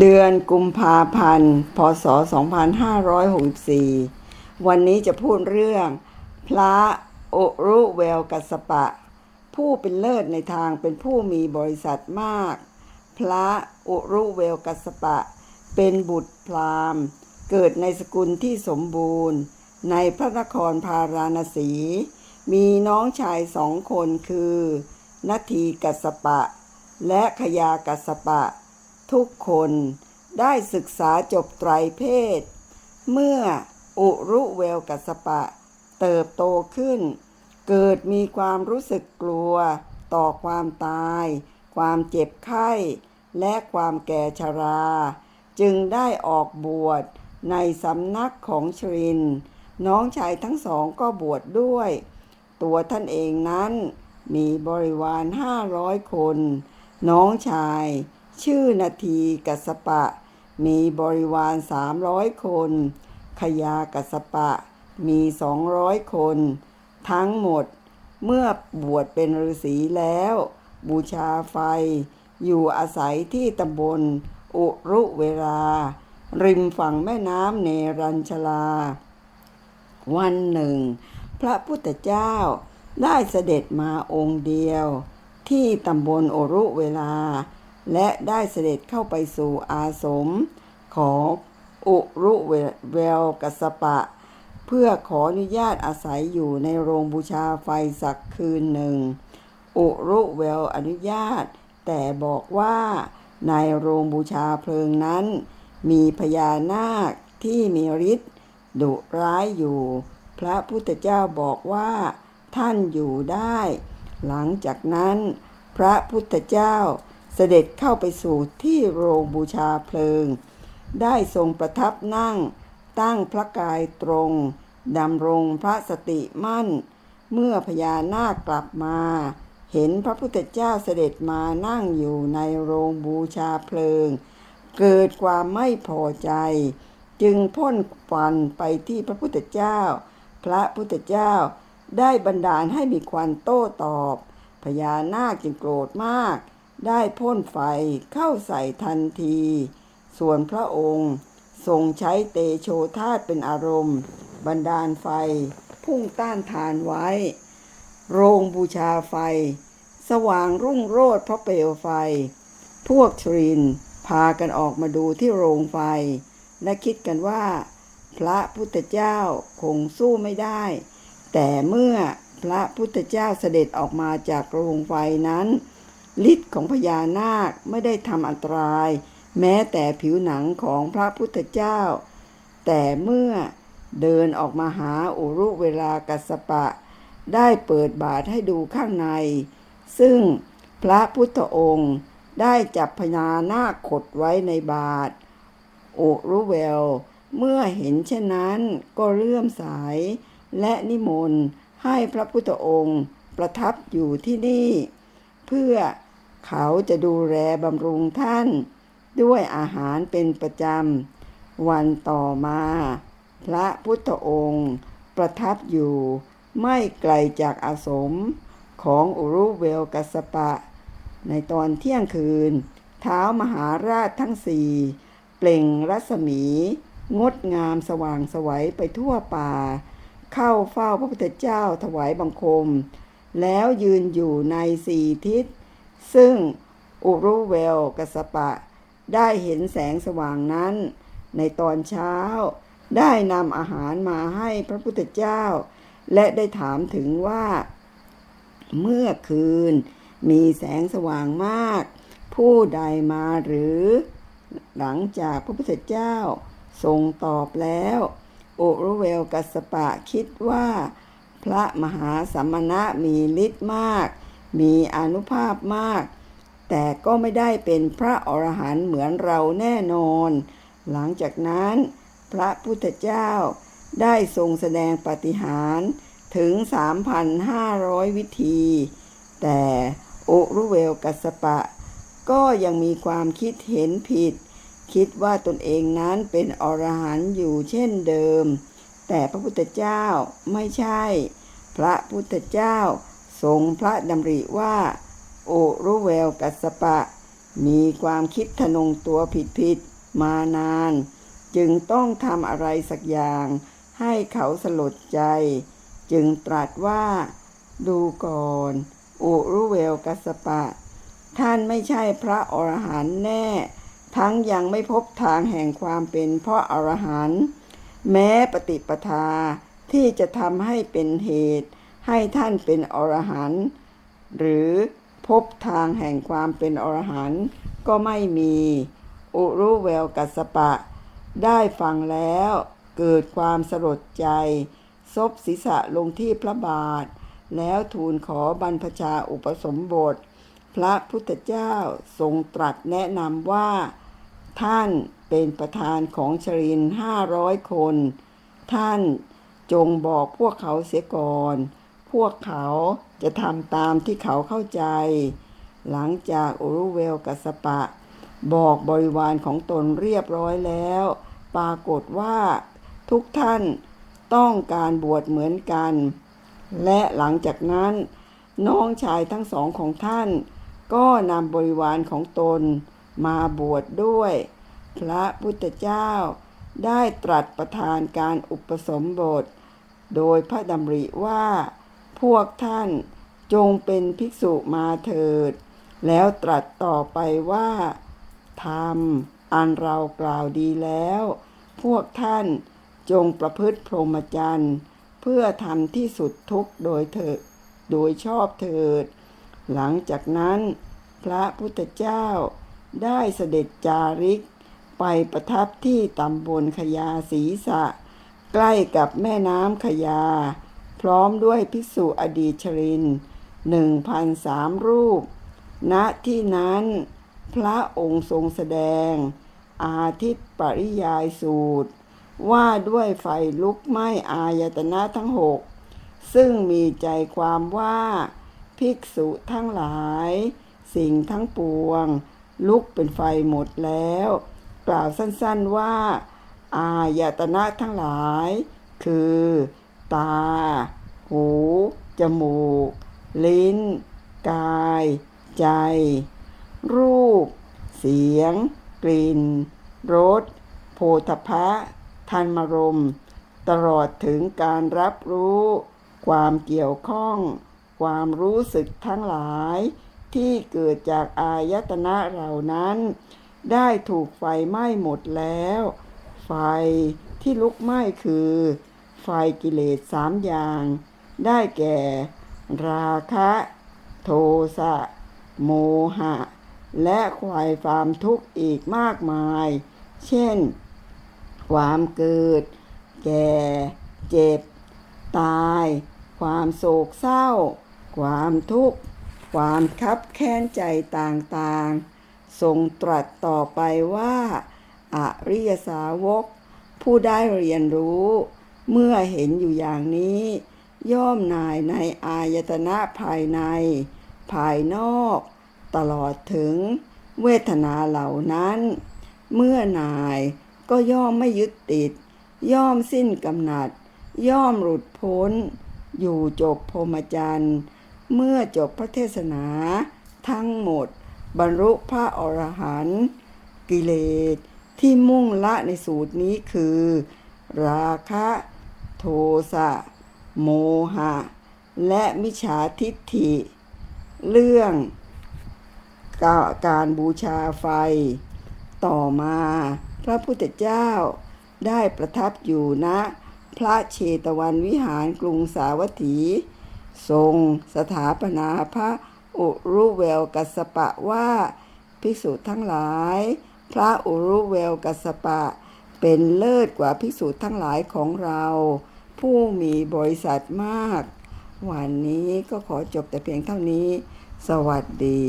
เดือนกุมภาพันธ์ พศ 2564 วันนี้จะพูดเรื่อง พระโอรุเวลกัสปะ ผู้เป็นเลิศในทางเป็นผู้มีบริษัทมาก พระโอรุเวลกัสปะ เป็นบุตรพราหมณ์ เกิดในสกุลที่สมบูรณ์ ในพระนครพาราณสี มีน้องชายสองคนคือ นาทีกัสปะ และขยากัสปะ ทุกคนได้ศึกษาจบไตรเพศ เมื่ออุรุเวลกัสปะ เติบโตขึ้น เกิดมีความรู้สึกกลัว ต่อความตาย ความเจ็บไข้ และความแก่ชรา จึงได้ออกบวชในสำนักของชริน น้องชายทั้งสองก็บวชดด้วย ตัวท่านเองนั้นมีบริวารห้าร้อยคน น้องชาย ชื่อนาทีกัสปะ มีบริวารสามร้อยคน ขยากัสปะ มีสองร้อยคน ทั้งหมดเมื่อบวชเป็นฤาษีแล้ว บูชาไฟ อยู่อาศัยที่ตำบล อุรุเวลา ริมฝั่งแม่น้ำเนรัญชลา วันหนึ่ง พระพุทธเจ้าได้เสด็จมาองค์เดียว ที่ตำบลโอรุเวลา และได้เสด็จเข้าไปสู่อาสมของอุรุเวลกัสปะ เพื่อขออนุญาตอาศัยอยู่ในโรงบูชาไฟสักคืนหนึ่ง อุรุเวลอนุญาต แต่บอกว่าในโรงบูชาเพลิงนั้น มีพญานาคที่มีฤทธิ์ดุร้ายอยู่ พระพุทธเจ้าบอกว่าท่านอยู่ได้ หลังจากนั้น พระพุทธเจ้า เสด็จเข้าไปสู่ที่โรงบูชาเพลิง ได้ทรงประทับนั่ง ตั้งพระกายตรงดำรงพระสติมั่น เมื่อพญานาคกลับมา เห็นพระพุทธเจ้าเสด็จมานั่งอยู่ในโรงบูชาเพลิง เกิดความไม่พอใจ จึงพ่นฟันไปที่พระพุทธเจ้า พระพุทธเจ้าได้บันดาลให้มีควันโต้ตอบ พญานาคจึงโกรธมาก ได้พ่นไฟเข้าใส่ทันที ส่วนพระองค์ทรงใช้เตโชธาตเป็นอารมณ์ บันดาลไฟ พุ่งต้านทานไว้ โรงบูชาไฟ สว่างรุ่งโรจน์เพราะเปลวไฟ พวกชรินพากันออกมาดูที่โรงไฟ และคิดกันว่า พระพุทธเจ้าคงสู้ไม่ได้ แต่เมื่อพระพุทธเจ้าเสด็จออกมาจากโรงไฟนั้น ฤทธิ์ของพญานาคไม่ได้ทำอันตราย แม้แต่ผิวหนังของพระพุทธเจ้า แต่เมื่อเดินออกมาหาอุรุเวลากัสปะ ได้เปิดบาทให้ดูข้างใน ซึ่งพระพุทธองค์ได้จับพญานาคขดไว้ในบาทโอรุเวล เมื่อเห็นเช่นนั้นก็เลื่อมสายและนิมนต์ให้พระพุทธองค์ประทับอยู่ที่นี่ เพื่อ เขาจะดูแลบำรุงท่าน ด้วยอาหารเป็นประจำ วันต่อมา พระพุทธองค์ ประทับอยู่ไม่ไกลจากอาสมของอุรุเวลกัสปะ ในตอนเที่ยงคืน เท้ามหาราชทั้งสี่ เปล่งรัศมี งดงามสว่างไสวัยไปทั่วป่า เข้าเฝ้าพระพุทธเจ้าถวายบังคม แล้วยืนอยู่ในสี่ทิศ ซึ่งอุรุเวลกัสปะ ได้เห็นแสงสว่างนั้น ในตอนเช้า ได้นำอาหารมาให้พระพุทธเจ้า และได้ถามถึงว่า เมื่อคืนมีแสงสว่างมาก ผู้ใดมาหรือ หลังจากพระพุทธเจ้า ทรงตอบแล้วโอรุเวลกัสปะคิดว่า พระมหาสัมมณะมีฤทธิ์มาก มีอนุภาพมาก แต่ก็ไม่ได้เป็นพระอรหันต์เหมือนเราแน่นอน หลังจากนั้น พระพุทธเจ้าได้ทรงแสดงปฏิหารถึง 3,500 วิธี แต่โอรุเวลกัสปะ ก็ยังมีความคิดเห็นผิด คิดว่าตนเองนั้นเป็นอรหันต์อยู่เช่นเดิม แต่พระพุทธเจ้าไม่ใช่ พระพุทธเจ้า ทรงพระดำริว่า โอรุเวลกัสปะ มีความคิดทะนงตัวผิดๆมานาน จึงต้องทำอะไรสักอย่างให้เขาสลดใจ จึงตรัสว่า ดูก่อน โอรุเวลกัสปะ ท่านไม่ใช่พระอรหันต์แน่ ทั้งยังไม่พบทางแห่งความเป็นพระอรหันต์แม้ปฏิปทาที่จะทำให้เป็นเหตุ ให้ท่านเป็นอรหันต์หรือพบทางแห่งความเป็นอรหันต์ก็ไม่มี อุรุเวลกัสปะ ได้ฟังแล้วเกิดความสลดใจ ซบศีรษะลงที่พระบาท แล้วทูลขอบรรพชาอุปสมบท พระพุทธเจ้าทรงตรัสแนะนำว่า ท่านเป็นประธานของชรินห้าร้อยคน ท่านจงบอกพวกเขาเสียก่อน พวกเขาจะทำตามที่เขาเข้าใจ หลังจากอุรุเวลกัสสปะ บอกบริวารของตนเรียบร้อยแล้ว ปรากฏว่าทุกท่านต้องการบวชเหมือนกัน และหลังจากนั้นน้องชายทั้งสองของท่าน ก็นำบริวารของตนมาบวชดด้วย พระพุทธเจ้าได้ตรัสประทานการอุปสมบท โดยพระดำริว่า พวกท่านจงเป็นภิกษุมาเถิด แล้วตรัสต่อไปว่า ธรรม อันเรากล่าวดีแล้ว พวกท่านจงประพฤติพรหมจรรย์ เพื่อทำที่สุดทุกโดยเถิด โดยชอบเถิด หลังจากนั้น พระพุทธเจ้าได้เสด็จจาริก ไปประทับที่ตำบลขยาศีสะ ใกล้กับแม่น้ำขยา พร้อมด้วยภิกษุอดีชรินหนึ่งพันสามรูป ณที่นั้นพระองค์ทรงแสดง อาทิตย์ปริยายสูตร ว่าด้วยไฟลุกไหม้อายตนะทั้งหกซึ่งมีใจความว่าภิกษุทั้งหลาย สิ่งทั้งปวง ลุกเป็นไฟหมดแล้ว กล่าวสั้นๆว่า อายตนะทั้งหลาย คือ ตา หู จมูก ลิ้น กาย ใจ รูป เสียง กลิ่น รสโผฏฐะธรรมรม ตลอดถึงการรับรู้ ความเกี่ยวข้อง ความรู้สึกทั้งหลาย ที่เกิดจากอายตนะเหล่านั้น ได้ถูกไฟไหม้หมดแล้ว ไฟที่ลุกไหม้คือ ไฟกิเลสสามอย่าง ได้แก่ ราคะ โทสะ โมหะ และความความทุกข์อีกมากมาย เช่น ความเกิด แก่ เจ็บ ตาย ความโศกเศร้า ความทุกข์ ความคับแค้นใจต่างๆ ทรงตรัสต่อไปว่า อริยสาวกผู้ได้เรียนรู้ เมื่อเห็นอยู่อย่างนี้ ย่อมนายในอายตนะภายใน ภายนอก ตลอดถึงเวทนาเหล่านั้น เมื่อนายก็ย่อมไม่ยึดติด ย่อมสิ้นกำหนัด ย่อมหลุดพ้น อยู่จบพรมจรรย์เมื่อจบพระเทศนาทั้งหมด บรรลุพระอรหันต์กิเลสที่มุ่งละในสูตรนี้คือ ราคะ โทสะ โมหะ และมิจฉาทิฏฐิ เรื่องกาการบูชาไฟ ต่อมาพระพุทธเจ้าได้ประทับอยู่ณพระเชตวันวิหารกรุงสาวัตถี ทรงสถาปนาพระอุรุเวลกัสปะว่าภิกษุทั้งหลาย พระอุรุเวลกัสปะ เป็นเลิศกว่าภิกษุทั้งหลายของเรา ผู้มีบริษัทมาก วันนี้ก็ขอจบแต่เพียงเท่านี้ สวัสดี